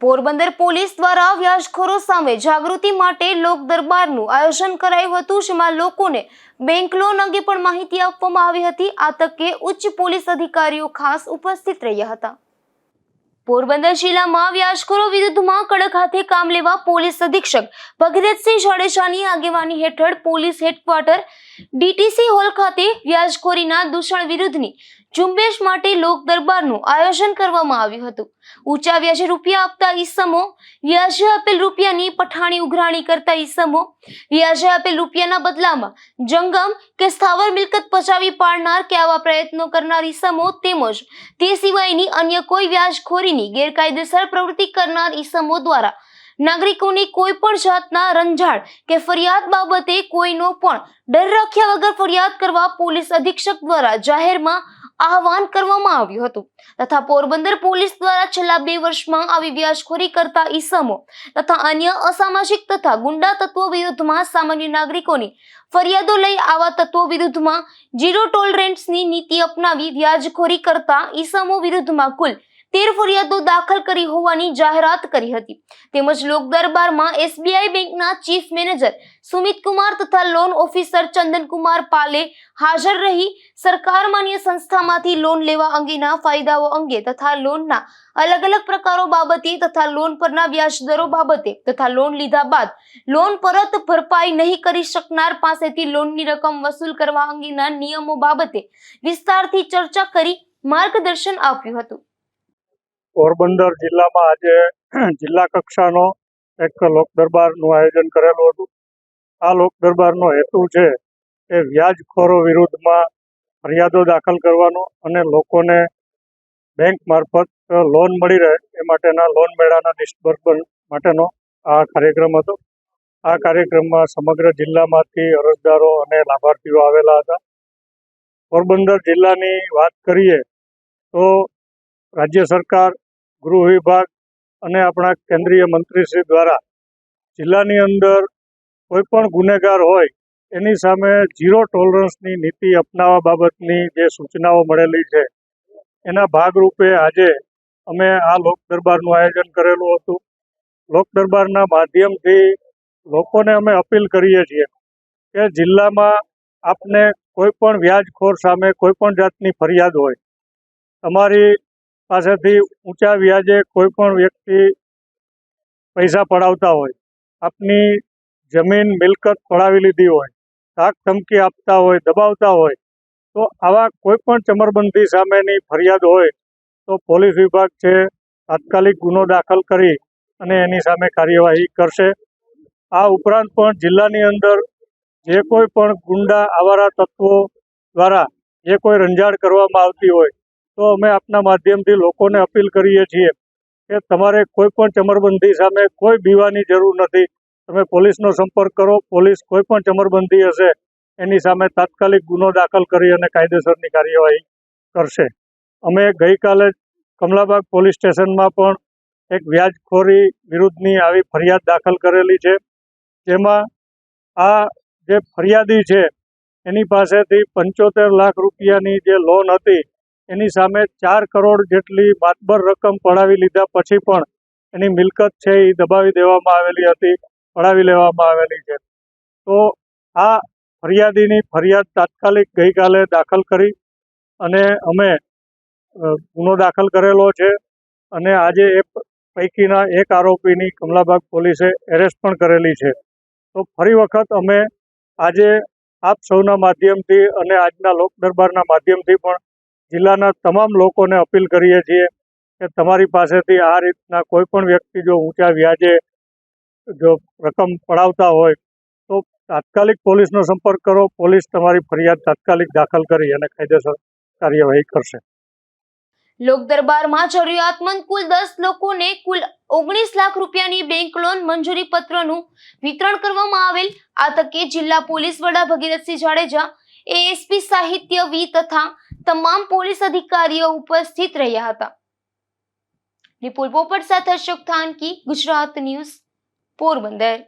Porbandar police દ્વારા વ્યાજખોરો સામે જાગૃતિ માટે લોક દરબારનું આયોજન કરાયું હતું, જેમાં લોકોને બેંક લોન અંગે પણ માહિતી આપવામાં આવી હતી. આ તકે ઉચ્ચ પોલીસ અધિકારીઓ ખાસ ઉપસ્થિત રહ્યા હતા. પોરબંદર જિલ્લામાં વ્યાજખોરો વિરુદ્ધમાં કડક હાથે કામ લેવા પોલીસ અધિક્ષક ભગીરથસિંહ જાડેજાની આગેવાની હેઠળ પોલીસ હેડક્વાર્ટર ડીટીસી હોલ ખાતે વ્યાજખોરીના દૂષણ વિરુદ્ધની ઝુંબેશ માટે લોક દરબારનું આયોજન કરવામાં આવ્યું હતું. ઊંચા વ્યાજે રૂપિયા આપતા ઈસમો, વ્યાજે આપેલ રૂપિયાની પઠાણી ઉઘરાણી કરતા ઈસમો, વ્યાજે આપેલ રૂપિયાના બદલામાં જંગમ કે સ્થાવર મિલકત પચાવી પાડનાર કે આવા પ્રયત્નો કરનાર ઈસમો તેમજ તે સિવાયની અન્ય કોઈ વ્યાજખોરીની ગેરકાયદેસર પ્રવૃત્તિ કરનાર ઈસમો દ્વારા નાગરિકોની કોઈ પણ જાતના રંજાડ કે ફરિયાદ બાબતે કોઈનો પણ ડર રાખ્યા વગર ફરિયાદ કરવા પોલીસ અધિક્ષક દ્વારા જાહેરમાં આહવાન કરવામાં આવ્યું હતું. તથા પોરબંદર પોલીસ દ્વારા છેલ્લા બે વર્ષમાં આવી વ્યાજખોરી કરતા ઈસમો તથા અન્ય અસામાજિક તથા ગુંડા તત્વો વિરુદ્ધમાં સામાન્ય નાગરિકોની ફરિયાદો લઈ આવા તત્વો વિરુદ્ધમાં ઝીરો ટોલરન્સની નીતિ અપનાવી વ્યાજખોરી કરતા ઈસમો વિરુદ્ધમાં કુલ તેર ફરિયાદો દાખલ કરી હોવાની જાહેરાત કરી હતી. તેમજ લોક દરબારમાં એસબીઆઈ બેંકના ચીફ મેનેજર સુમિત કુમાર તથા લોન ઓફિસર ચંદનકુમાર પાલે હાજર રહી સરકાર માન્ય સંસ્થામાંથી લોન લેવા અંગેના ફાયદાઓ અંગે તથા લોનના અલગ અલગ પ્રકારો બાબતે તથા લોન પરના વ્યાજ દરો બાબતે તથા લોન લીધા બાદ લોન પરત ભરપાઈ નહીં કરી શકનાર પાસેથી લોનની રકમ વસૂલ કરવા અંગેના નિયમો બાબતે વિસ્તારથી ચર્ચા કરી માર્ગદર્શન આપ્યું હતું. પોરબંદર જિલ્લામાં આજે જિલ્લા કક્ષાનો એક લોક દરબારનું આયોજન કરેલું હતું. આ લોક દરબારનો હેતુ છે એ વ્યાજખોરો વિરુદ્ધમાં ફરિયાદો દાખલ કરવાનો અને લોકોને બેંક મારફત લોન મળી રહે એ માટેના લોન મેળાના ડિસ્બર્સમેન્ટ માટેનો આ કાર્યક્રમ હતો. આ કાર્યક્રમમાં સમગ્ર જિલ્લામાંથી અરજદારો અને લાભાર્થીઓ આવેલા હતા. પોરબંદર જિલ્લાની વાત કરીએ તો રાજ્ય સરકાર ગૃહ વિભાગ અને આપણા કેન્દ્રીય મંત્રીશ્રી દ્વારા જિલ્લાની અંદર કોઈ પણ ગુનેગાર હોય, એની સામે ઝીરો ટોલરન્સની નીતિ અપનાવવા બાબતની જે સૂચનાઓ મળેલી છે, એના ભાગરૂપે આજે અમે આ લોક દરબારનું આયોજન કરેલું હતું. લોક દરબારના માધ્યમથી લોકોને અમે અપીલ કરીએ છીએ કે જિલ્લામાં આપને કોઈ પણ વ્યાજખોર સામે કોઈ પણ જાતની ફરિયાદ હોય, તમારી પાસેથી ઊંચા વ્યાજે કોઈ પણ વ્યક્તિ પૈસા પડાવતા હોય, આપની જમીન મિલકત પડાવી લીધી હોય તાક ધમકી આપતા હોય, દબાવતા હોય, તો આવા કોઈ પણ ચમરબંધી સામેની ફરિયાદ હોય, તો પોલીસ વિભાગ છે તાત્કાલિક ગુનો દાખલ કરી અને એની સામે કાર્યવાહી કરશે. આ ઉપરાંત પણ જિલ્લાની અંદર જે કોઈ પણ ગુંડા, આવારા તત્વો દ્વારા જે કોઈ રંજાડ કરવામાં આવતી હોય તો અમે આપના માધ્યમથી લોકોને અપીલ કરીએ છીએ કે તમારે કોઈ પણ ચમરબંધી સામે કોઈ બીવાની જરૂર નથી. તમે પોલીસનો સંપર્ક કરો, પોલીસ કોઈ પણ ચમરબંધી હશે, એની સામે તાત્કાલિક ગુનો દાખલ કરી અને કાયદેસરની કાર્યવાહી કરશે. અમે ગઈકાલે કમલાબાગ પોલીસ સ્ટેશનમાં પણ એક વ્યાજખોરી વિરુદ્ધની આવી ફરિયાદ દાખલ કરેલી છે, જેમાં આ જે ફરિયાદી છે, એની પાસેથી પંચોતેર લાખ રૂપિયાની જે લોન હતી એની સામે ચાર કરોડ જેટલી માતબર રકમ પડાવી લીધા પછી પણ એની મિલકત છે એ દબાવી દેવામાં આવેલી હતી, પડાવી લેવામાં આવેલી છે. તો આ ફરિયાદીની ફરિયાદ તાત્કાલિક ગઈકાલે દાખલ કરી અને અમે ગુનો દાખલ કરેલો છે અને આજે એ પૈકીના એક આરોપીની કમલાબાગ પોલીસે એરેસ્ટ પણ કરેલી છે. તો ફરી વખત અમે આજે આપ સૌના માધ્યમથી અને આજના લોક દરબારના માધ્યમથી પણ જિલ્લાના તમામ લોકોને અપીલ કરીએ છીએ કે તમારી પાસેથી આ રીતના કોઈ પણ વ્યક્તિ જો ઊંચા વ્યાજે જો રકમ પડાવતા હોય, તો તાત્કાલિક પોલીસનો સંપર્ક કરો. પોલીસ તમારી ફરિયાદ તાત્કાલિક દાખલ કરી અને કાયદેસર કાર્યવાહી કરશે. લોક દરબારમાં જરૂરિયાતમંદ કુલ દસ લોકોને કુલ ઓગણીસ લાખ રૂપિયાની બેંક લોન મંજૂરી પત્રનું વિતરણ કરવામાં આવેલ. આ તકે જિલ્લા પોલીસ વડા ભગીરથસિંહ જાડેજા એએસપી સાહિત્ય વી તથા તમામ પોલીસ અધિકારીઓ ઉપસ્થિત રહ્યા હતા. રિપોર્ટ પોપટ સાથે અશોક થાનકી, ગુજરાત ન્યૂઝ, પોરબંદર.